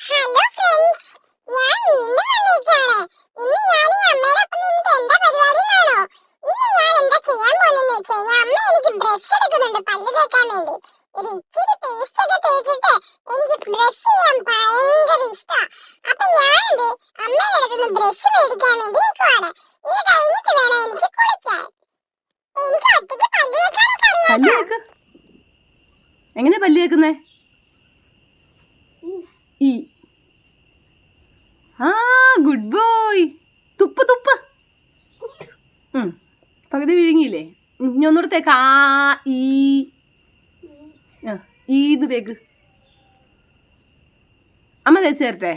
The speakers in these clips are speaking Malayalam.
ഹലോ ഫ്രണ്ട്സ് ഞാൻ വീണ്ടും വന്നേക്കാണ് ഇന്ന് ഞാൻ ഈ അമ്മയുടെ ഒപ്പം നിന്നിട്ട് എന്താ പരിപാടി എന്നാണോ? ഇന്ന് ഞാൻ എന്താ ചെയ്യാൻ പോകുന്നതെന്ന് വെച്ച് കഴിഞ്ഞാൽ അമ്മ എനിക്ക് ബ്രഷ് എടുക്കുന്നുണ്ട് പല്ല് തേക്കാൻ വേണ്ടി. ഒരു ഇച്ചിരി പേസ്റ്റ് ഒക്കെ തേച്ചിട്ട് എനിക്ക് ബ്രഷ് ചെയ്യാൻ ഭയങ്കര ഇഷ്ടാ. അപ്പൊ ഞാൻ എന്ത് അമ്മയുടെ അടുത്തുനിന്ന് ബ്രഷ് മേടിക്കാൻ വേണ്ടി നിൽക്കുവാണ്. ഇത് കഴിഞ്ഞിട്ട് വേണം എനിക്ക് കുളിക്കാൻ. എനിക്ക് ഒറ്റയ്ക്ക് പല്ല് തേക്കാനൊക്കെ അറിയാം എങ്ങനെ പല്ല് തേക്കുന്നേ ഈ ആ ഗുഡ് ബോയ് തുപ്പ് തുപ്പ്. പകുതി വിഴുങ്ങിയില്ലേ? ഇനി ഒന്നുകൂടെ തേക്ക്. ആ ഈ. ഈത് തേക്ക്. അമ്മ തേച്ച് തരട്ടെ?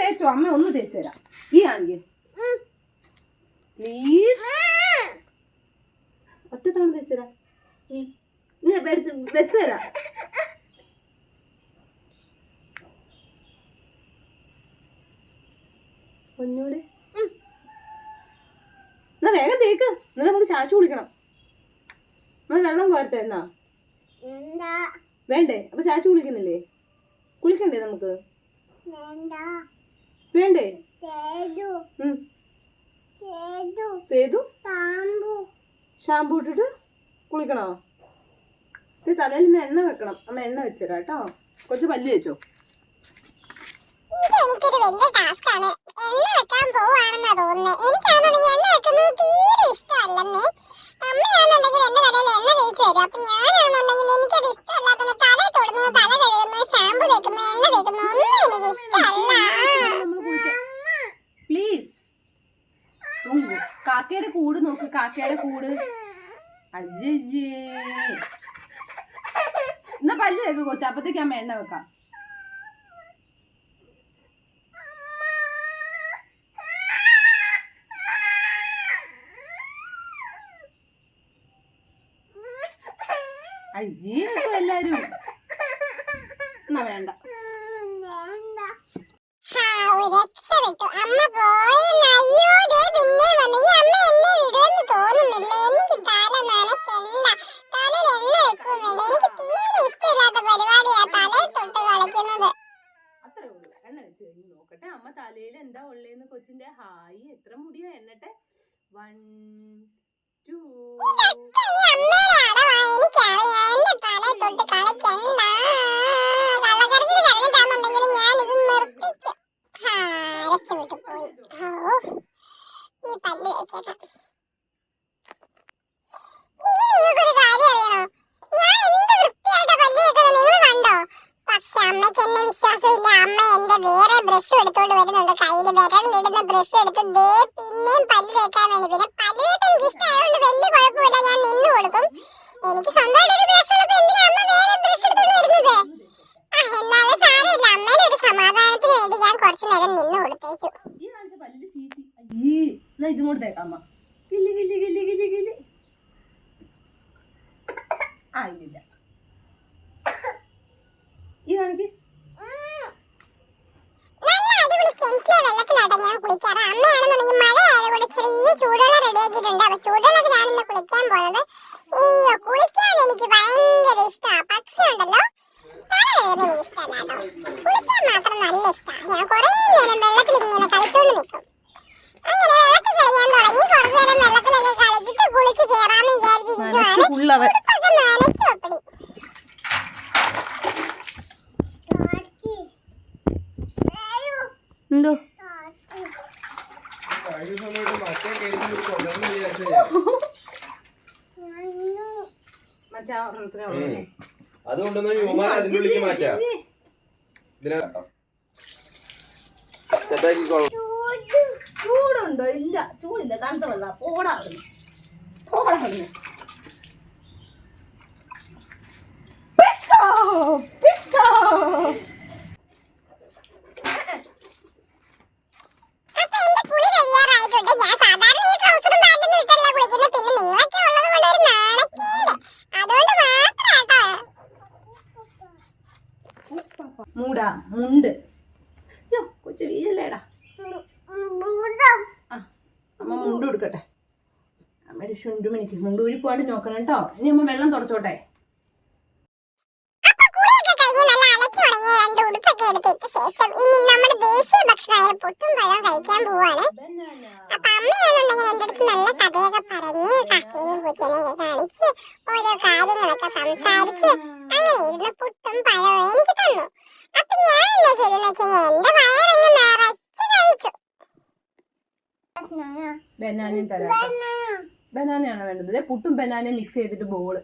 തേച്ചോ? അമ്മ ഒന്ന് തേച്ച് തരാം. ഈ ആണെങ്കിൽ പ്ലീസ് ഒറ്റ തവണ തേച്ച് തരാം. ഒന്നൂടെ എന്നാ വേഗം തേക്ക്. എന്നാ നമുക്ക് ചാച്ചു കുളിക്കണം. എന്നാ വെള്ളം കോരട്ടെ എന്നാ? വേണ്ടേ. അപ്പൊ ചാച്ചു കുളിക്കുന്നില്ലേ? കുളിക്കണ്ടേ നമുക്ക്? വേണ്ട. സേതു. ഷാമ്പു ഇട്ടിട്ട് കുളിക്കണോ? തലയിൽ നിന്ന് എണ്ണ വെക്കണം. അമ്മ എണ്ണ വെച്ചുതരാം കേട്ടോ. കൊച്ചു പല്ല് വെച്ചോ ഇത് എനിക്കൊരു വലിയ ടാസ്ക് ആണ് എണ്ണ വെക്കാൻ പോവാണെന്നാ തോന്നുന്നത് എനിക്കാണെന്നുണ്ടെങ്കിൽ എണ്ണ വെക്കുന്നത്? തീരെ ഇഷ്ടമല്ലെന്നേ. അമ്മയാണെന്നുണ്ടെങ്കിൽ എന്റെ തലയിൽ എണ്ണ തേച്ച് തരും. അപ്പൊ ഞാനാണെന്നുണ്ടെങ്കിൽ എനിക്കത് ഇഷ്ടമല്ലാത്ത തല തൊടുന്നത് തല കഴുകുന്നത് ഷാമ്പു തേക്കുന്നത് എണ്ണ തേക്കുന്നത് ഒന്നും എനിക്ക് ഇഷ്ടമല്ല. പ്ലീസ് കാക്കയുടെ കൂട് നോക്ക് കാക്കയുടെ കൂട്. അജ്ജേ എന്നാ പല്ല് വെക്ക് കൊച്ചു. അപ്പത്തേക്ക് അമ്മ എണ്ണ വെക്കാം അയ്യേ വെക്കും എല്ലാരും എന്നാ വേണ്ട ഹാ, ഒരു രക്ഷപ്പെട്ടു അമ്മ പോയെന്ന് അയ്യോ ദേ പിന്നെ വന്നു ഈ അമ്മ എന്നെ വിടുമെന്ന് തോന്നുന്നില്ല എനിക്ക് തല നനയ്ക്കണ്ട തലയിൽ എണ്ണ വെക്കും വേണ്ട എനിക്ക് തീരെ ഇഷ്ടമില്ലാത്ത പരിപാടിയാ തലയിൽ തൊട്ട് കളിക്കുന്നത് അത്രേ ഉള്ളൂ. എണ്ണ വെച്ച് കഴിഞ്ഞ് നോക്കട്ടെ. അമ്മ തലയിൽ എന്താ ഉള്ളേന്ന് കൊച്ചിന്റെ ഹായ്. എത്ര മുടിയാ എന്നിട്ട് വൺ ടു അമ്മയുടെ അടവാ. എനിക്കറിയാം. എന്റെ തലയിൽ തൊട്ട് കളിക്കണ്ട ബ്രഷ് എടുത്തോണ്ട് വരുന്നുണ്ട്. കയ്യിൽ വിരലിലിടുന്ന ബ്രഷ് എടുത്ത് ദേ പിന്നെയും പല്ല് തേക്കാൻ വേണ്ടി. പിന്നെ പല്ല് തേക്കാൻ എനിക്ക് ഇഷ്ടമായതുകൊണ്ട് വലിയ കുഴപ്പമില്ല. ഞാൻ നിന്ന് കൊടുക്കും. എനിക്ക് സ്വന്തമായിട്ട് ഒരു ബ്രഷ് ഉള്ളപ്പോ എന്തിനാ അമ്മ വേറെ ബ്രഷ് എടുത്തോണ്ട് വരുന്നത്? ആ എന്നാലും സാരമില്ല. അമ്മയുടെ ഒരു സമാധാനത്തിന് വേണ്ടി ഞാൻ കുറച്ചു നേരം നിന്ന് കൊടുത്തേച്ചു. ഈ കാണിച്ച പല്ല് ചീച്ചി അയ്യേ എന്നാ ഇതും കൂടെ തേക്കാം അമ്മ. കില്ലി കില്ലി കില്ലി കില്ലി കില്ലി. ആ ഈ ചൂടുവെള്ളം അപ്പൊ ഞാൻ ഇന്ന് കുളിക്കാൻ പോകുന്നത് അയ്യോ കുളിക്കാൻ എനിക്ക് ഭയങ്കര ഇഷ്ടമാണ് പക്ഷെ ഉണ്ടല്ലോ എനിക്ക് ഇഷ്ടമല്ല കുളിക്കാൻ മാത്രം നല്ല ഇഷ്ടമാണ് ഞാൻ കുറേ നേരം വെള്ളത്തിൽ ഇങ്ങനെ കളിച്ചോണ്ട് നിൽക്കും അങ്ങനെ വെള്ളത്തിൽ കളിക്കാൻ തുടങ്ങി. കുറച്ചു നേരം വെള്ളത്തിലൊക്കെ കളിച്ചിട്ട് കുളിച്ച് കയറാമെന്ന് വിചാരിച്ചിരിക്കുവാണ്. അതുകൊണ്ടൊന്ന് യുവമാർ അതിന്റെ ഉള്ളിലേക്ക് മാറ്റാം. ഇതിനകത്തോ സെറ്റാക്കിക്കോളാം. ചൂടുണ്ടോ? ഇല്ല ചൂടില്ല. തണുത്ത വെള്ള. പോടാ അവിടുന്ന്. Pisco! അവിടുന്ന്. മൂടാ മുണ്ട്. യ്യോ, കൊച്ചു വീഴല്ലേടാ. ആ അമ്മ മുണ്ട് കൊടുക്കട്ടെ. അമ്മയുടെ ശുണ്ടുമണിക്ക് മുണ്ട് ഊരി പോകാണ്ട് നോക്കണം കേട്ടോ. ഇനി അമ്മ വെള്ളം തുടച്ചോട്ടെ. ശേഷം ഇനി നമ്മുടെ ദേശീയ ഭക്ഷണമായ പുട്ടും പഴവും കഴിക്കാൻ പോവാണ്. അപ്പൊ അമ്മയാണെന്നുണ്ടെങ്കിൽ എന്റെ അടുത്ത് നല്ല കഥയൊക്കെ പറഞ്ഞ് കാക്കേനെയും പൂച്ചേനെയും ഒക്കെ കാണിച്ച് ഓരോ കാര്യങ്ങളൊക്കെ സംസാരിച്ച് അങ്ങനെ ഇരുന്ന് എന്റെ വയറങ്ങ് നിറച്ച് കഴിച്ചു ബനാനയും? തരാം ബനാനയാണ് വേണ്ടത്? പുട്ടും ബനാനയും മിക്സ് ചെയ്തിട്ട് ബോൾ.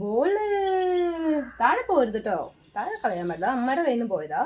ബോൾ താഴെ പോരുത് കേട്ടോ. താഴെ കളയാൻ പറ്റില്ല അമ്മയുടെ കയ്യിൽ നിന്ന് പോയതാ.